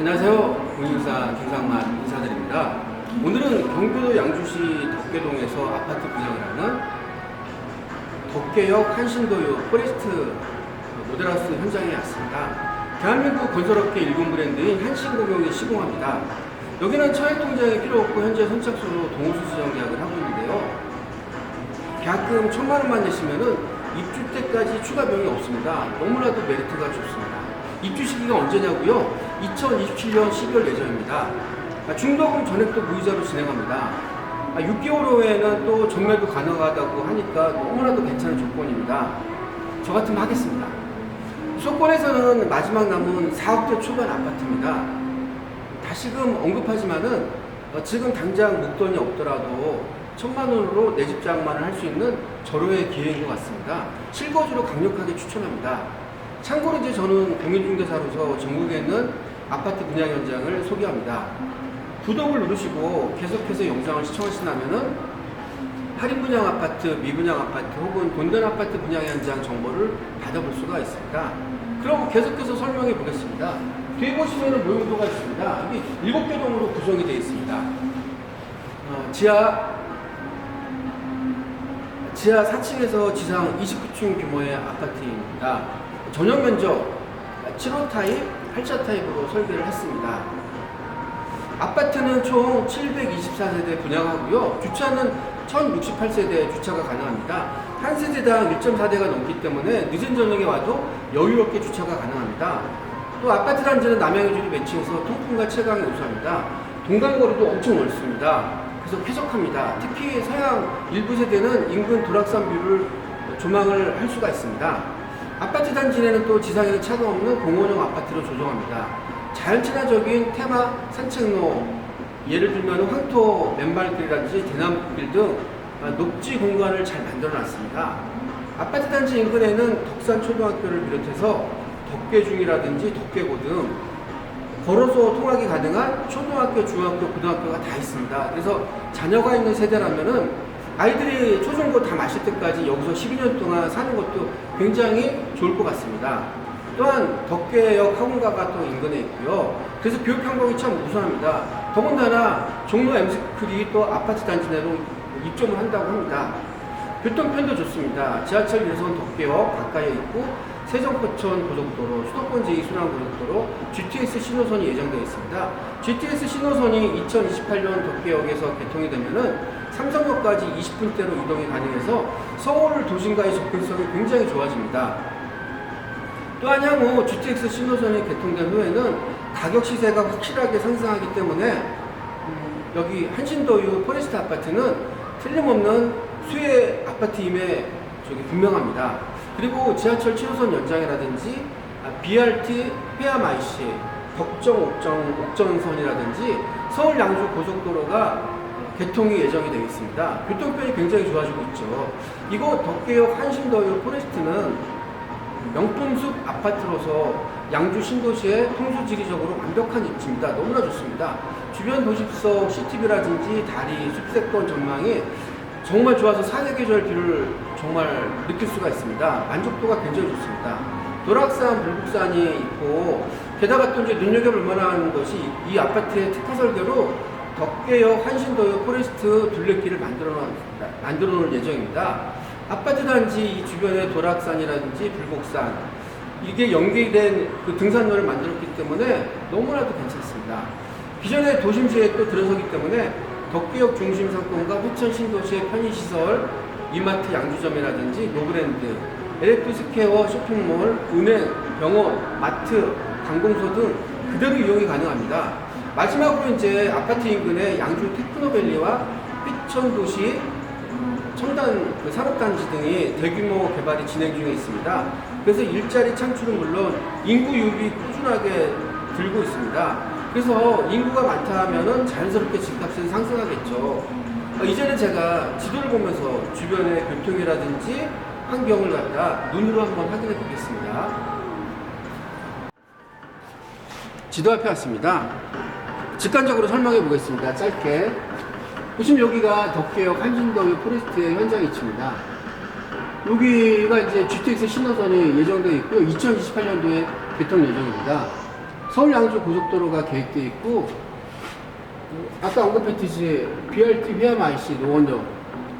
안녕하세요. 공인사 김상만 인사드립니다. 오늘은 경기도 양주시 덕계동에서 아파트 분양을 하는 덕계역 한신도요 포레스트 모델하우스 현장에 왔습니다. 대한민국 건설업계 일군 브랜드인 한신공용이 시공합니다. 여기는 차액 통장이 필요 없고 현재 선착순으로 동호수수장 계약을 하고 있는데요. 계약금 천만 원만 내시면은 입주 때까지 추가 비용이 없습니다. 너무나도 메리트가 좋습니다. 입주 시기가 언제냐고요? 2027년 12월 예정입니다. 아, 중도금 전액도 무이자로 진행합니다. 아, 6개월 후에는 또 전매도 가능하다고 하니까 너무나도 괜찮은 조건입니다. 저 같으면 하겠습니다. 수도권에서는 마지막 남은 4억대 초반 아파트입니다. 다시금 언급하지만은 어, 지금 당장 목돈이 없더라도 천만 원으로 내 집 장만을 할 수 있는 절호의 기회인 것 같습니다. 실거주로 강력하게 추천합니다. 참고로 이제 저는 공인중개사로서 전국에 있는 아파트 분양 현장을 소개합니다. 구독을 누르시고 계속해서 영상을 시청하신다면은 할인 분양 아파트, 미분양 아파트 혹은 돈된 아파트 분양 현장 정보를 받아볼 수가 있습니다. 그럼 계속해서 설명해 보겠습니다. 뒤에 보시면 모형도가 있습니다. 이게 일곱 개 동으로 구성이 되어 있습니다. 어, 지하 지하 4층에서 지상 29층 규모의 아파트입니다. 전용 면적 7호 타입, 8차 타입으로 설계를 했습니다. 아파트는 총 724세대 분양하고요. 주차는 1068세대 주차가 가능합니다. 한 세대당 1.4대가 넘기 때문에 늦은 저녁에 와도 여유롭게 주차가 가능합니다. 또 아파트 단지는 남양유주를 매치해서 통풍과 채광이 우수합니다. 동간거리도 엄청 넓습니다. 그래서 쾌적합니다. 특히 서양 일부 세대는 인근 도락산 뷰를 조망을 할 수가 있습니다. 아파트 단지 내는 또 지상에는 차가 없는 공원형 아파트로 조성합니다. 자연 친화적인 테마 산책로, 예를 들면 황토 맨발길이라든지 대나무길 등 녹지 공간을 잘 만들어 놨습니다. 아파트 단지 인근에는 덕산 초등학교를 비롯해서 덕계중이라든지 덕계고 등 걸어서 통학이 가능한 초등학교, 중학교, 고등학교가 다 있습니다. 그래서 자녀가 있는 세대라면은 아이들이 초중고 다 마실 때까지 여기서 12년 동안 사는 것도 굉장히 좋을 것 같습니다. 또한 덕계역 학원가가 또 인근에 있고요. 그래서 교육 환경이 참 우수합니다. 더군다나 종로 엠스쿨이 또 아파트 단지 내로 입점을 한다고 합니다. 교통편도 좋습니다. 지하철 1호선 덕계역 가까이에 있고 세정포천 고속도로, 수도권 제2순환고속도로, GTS 신호선이 예정되어 있습니다. GTS 신호선이 2028년 덕계역에서 개통이 되면은 삼성역까지 20분대로 이동이 가능해서 서울 도심과의 접근성이 굉장히 좋아집니다. 또한 향후 GTX 신호선이 개통된 후에는 가격 시세가 확실하게 상승하기 때문에 음, 여기 한신도유 포레스트 아파트는 틀림없는 수혜 아파트임에 저기 분명합니다. 그리고 지하철 7호선 연장이라든지 아, BRT 폐암 IC, 덕정 옥정 옥전선이라든지 서울 양주 고속도로가 개통이 예정이 되어 있습니다. 교통편이 굉장히 좋아지고 있죠. 이곳 덕계역 한신도유 포레스트는 명품숲 아파트로서 양주 신도시의 통수 지리적으로 완벽한 입지입니다. 너무나 좋습니다. 주변 도시석 CCTV라든지 다리, 숲세권 전망이 정말 좋아서 사계 계절 뷰를 정말 느낄 수가 있습니다. 만족도가 굉장히 좋습니다. 도락산, 불국산이 있고 게다가 또 이제 눈여겨볼 만한 것이 이 아파트의 특화 설계로 덕계역 한신도역 포레스트 둘레길을 만들어 놓을, 만들어 놓을 예정입니다. 아파트 단지 이 주변에 도락산이라든지 불곡산 이게 연계된 그 등산로를 만들었기 때문에 너무나도 괜찮습니다. 기존의 도심지에 또 들어서기 때문에 덕계역 중심 상권과 회천 신도시의 편의시설, 이마트 양주점이라든지 노브랜드, 엘렉트스퀘어 쇼핑몰, 은행, 병원, 마트, 관공서 등 그대로 이용이 가능합니다. 마지막으로 이제 아파트 인근의 양주 테크노밸리와 휘천도시 첨단 그 산업단지 등이 대규모 개발이 진행 중에 있습니다. 그래서 일자리 창출은 물론 인구 유입이 꾸준하게 들고 있습니다. 그래서 인구가 많다 하면은 자연스럽게 집값은 상승하겠죠. 어, 이제는 제가 지도를 보면서 주변의 교통이라든지 환경을 갖다 눈으로 한번 확인해 보겠습니다. 지도 앞에 왔습니다. 직관적으로 설명해 보겠습니다. 짧게. 보시면 여기가 덕계역 한신도유 포레스트의 현장 위치입니다. 여기가 이제 GTX 신호선이 예정되어 있고요. 2028년도에 개통 예정입니다. 서울 양주 고속도로가 계획되어 있고 아까 언급했듯이 BRT 회암 IC 노원역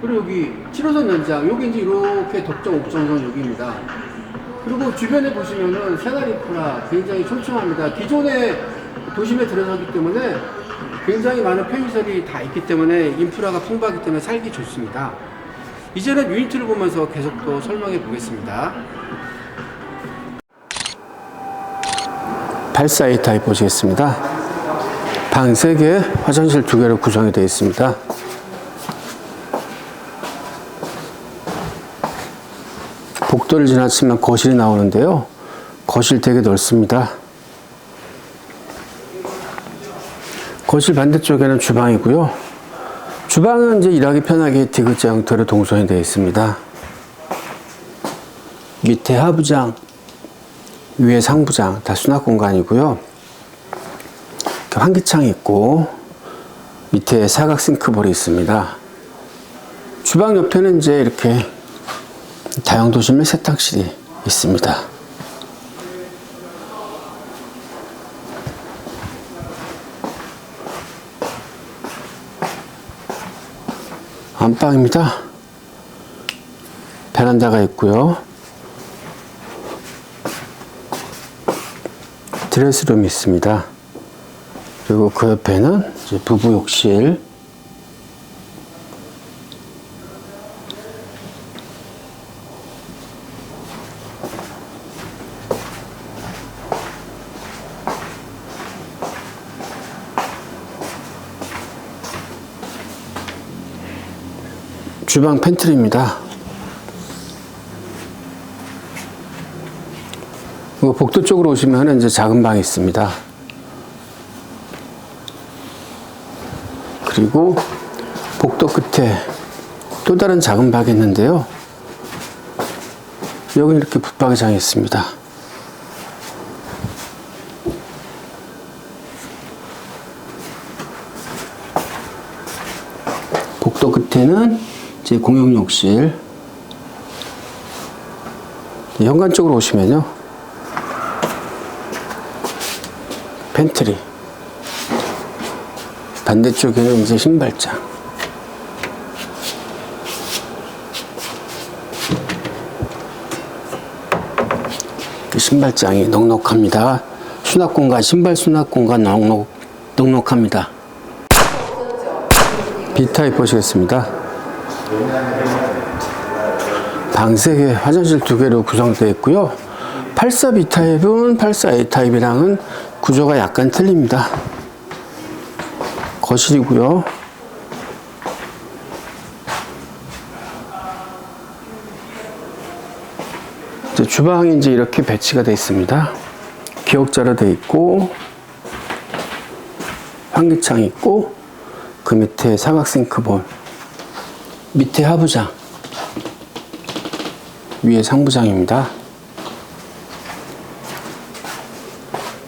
그리고 여기 7호선 연장 여기 이제 이렇게 덕정 옥정선 여기입니다. 그리고 주변에 보시면은 인프라 굉장히 촘촘합니다. 기존의 도심에 들어서기 때문에 굉장히 많은 편의시설이 다 있기 때문에 인프라가 풍부하기 때문에 살기 좋습니다. 이제는 유니트를 보면서 계속 또 설명해 보겠습니다. 84A 타입 보시겠습니다. 방 3개, 화장실 2개로 구성이 되어 있습니다. 복도를 지나치면 거실이 나오는데요. 거실 되게 넓습니다. 거실 반대쪽에는 주방이고요. 주방은 이제 일하기 편하게 디귿자 형태로 동선이 되어 있습니다. 밑에 하부장, 위에 상부장 다 수납 공간이고요. 환기창이 있고 밑에 사각 싱크볼이 있습니다. 주방 옆에는 이제 이렇게 다용도실 및 세탁실이 있습니다. 안방입니다. 베란다가 있고요. 드레스룸이 있습니다. 그리고 그 옆에는 부부 욕실. 주방 팬트리입니다. 그리고 복도 쪽으로 오시면 이제 작은 방이 있습니다. 그리고 복도 끝에 또 다른 작은 방이 있는데요. 여기 이렇게 붙박이장이 있습니다. 복도 끝에는 이 제 공용 욕실. 현관 쪽으로 오시면요. 팬트리. 반대쪽에는 이제 신발장. 이 신발장이 넉넉합니다. 수납 공간, 신발 수납 공간 넉넉, 넉넉합니다. B타입 보시겠습니다. 방 3개, 화장실 2개로 구성되어 있고요. 84 B타입은 84 A타입이랑은 구조가 약간 틀립니다. 거실이고요. 이제 주방이 이제 이렇게 배치가 되어 있습니다. 기역자로 되어 있고 환기창 있고 그 밑에 사각 싱크볼 밑에 하부장 위에 상부장입니다.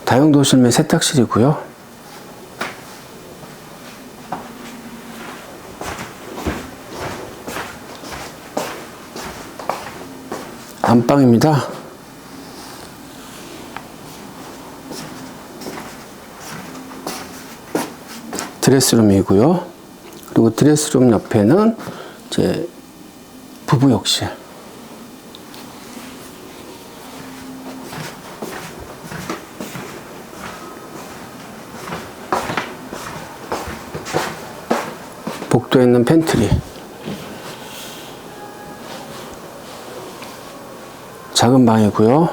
다용도실 및 세탁실이고요. 안방입니다. 드레스룸이고요. 그리고 드레스룸 옆에는 이 제 부부 욕실. 복도에 있는 팬트리. 작은 방이고요.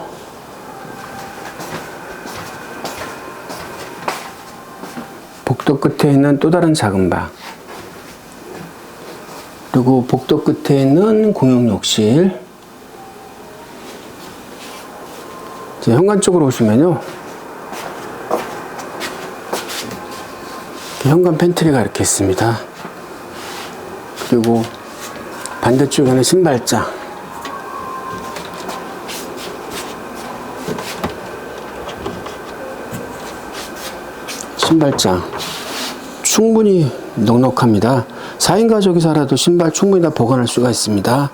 복도 끝에 있는 또 다른 작은 방. 그리고 복도 끝에 있는 공용 욕실. 이제 현관 쪽으로 오시면요. 현관 팬트리가 이렇게 있습니다. 그리고 반대쪽에는 신발장. 신발장. 충분히 넉넉합니다. 4인 가족이 살아도 신발 충분히 다 보관할 수가 있습니다.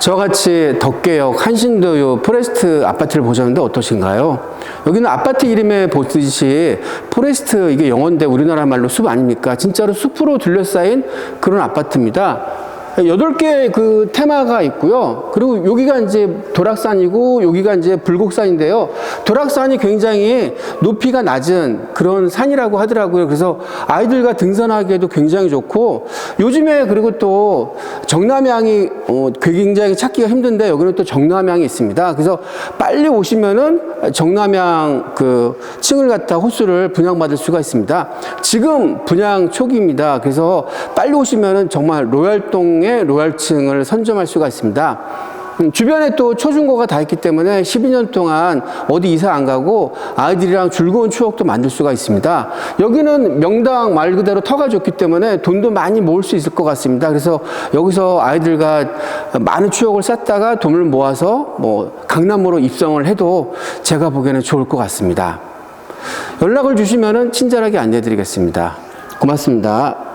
저같이 덕계역 한신도요 포레스트 아파트를 보셨는데 어떠신가요? 여기는 아파트 이름에 보듯이 포레스트 이게 영어인데 우리나라 말로 숲 아닙니까? 진짜로 숲으로 둘러싸인 그런 아파트입니다. 여덟 개그 테마가 있고요. 그리고 여기가 이제 도락산이고 여기가 이제 불곡산인데요. 도락산이 굉장히 높이가 낮은 그런 산이라고 하더라고요. 그래서 아이들과 등산하기에도 굉장히 좋고 요즘에 그리고 또 정남향이 어, 굉장히 찾기가 힘든데 여기는 또 정남향이 있습니다. 그래서 빨리 오시면은 정남향 그 층을 갖다 호수를 분양받을 수가 있습니다. 지금 분양 초기입니다. 그래서 빨리 오시면은 정말 로얄동 의 로얄층을 선점할 수가 있습니다. 음, 주변에 또 초중고가 다 있기 때문에 12년 동안 어디 이사 안 가고 아이들이랑 즐거운 추억도 만들 수가 있습니다. 여기는 명당 말 그대로 터가 좋기 때문에 돈도 많이 모을 수 있을 것 같습니다. 그래서 여기서 아이들과 많은 추억을 쌓다가 돈을 모아서 뭐 강남으로 입성을 해도 제가 보기에는 좋을 것 같습니다. 연락을 주시면 친절하게 안내해 드리겠습니다. 고맙습니다.